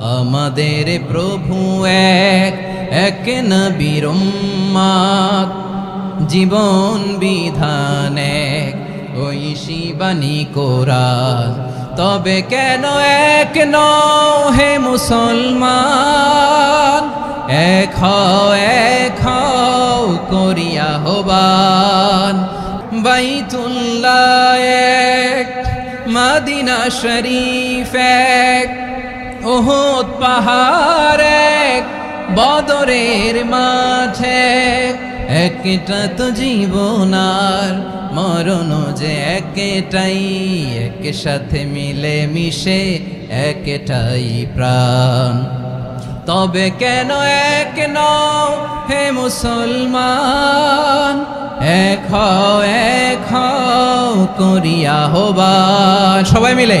আমাদের প্রভু এক এক নবীর উম্মাদ। জীবন বিধান এক, ওই শিবানী তবে কেন এক নও হে মুসলমান? এক এক করিয়া হবান বাইতুল্লাহ এক, মাদিনা শরীফ এক ওহদ পাহাড় বদরের মাঝে। একটা তো জীবনার মরণ যে একটাই এক সাথে মিলে মিশে একটাই প্রাণ। তবে কেন এক নও হে মুসলমান? এক হও করিয়া হবান সবাই মিলে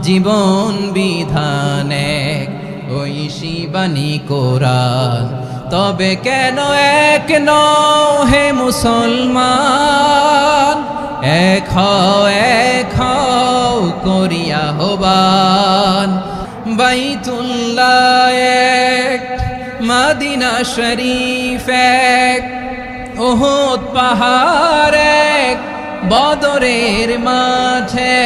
জীবন বিধান এক, ওই শিবানী কোরআন। তবে কেন এক নও হে মুসলমান? এক এক করিয়া হবান বাইতুল্লাহ এক, মাদিনা শরীফ এক ওহদ পাহাড় এক, বদরের মাঝে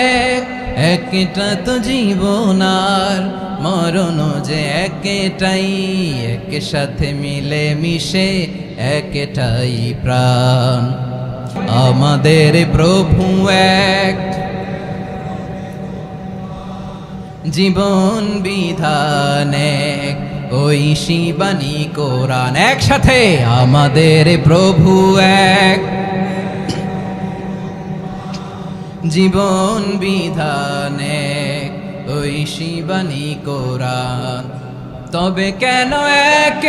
একটা তো জীবনার মরণ যে একটাই এক সাথে মিলে মিশে একটাই প্রাণ। আমাদের প্রভু এক, জীবন বিধান এক, ওই শিবানী কোরআন। একসাথে আমাদের প্রভু এক। জীবন বিধান ওই শিবানী কোরআন তবে কেন এক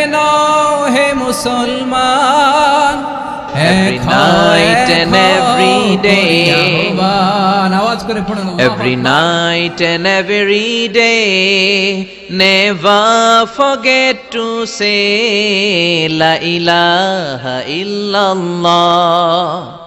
হে মুসলমান এক night and every day. আওয়াজ করে পড়ুন Every night and every day, never forget to say La ilaha illallah.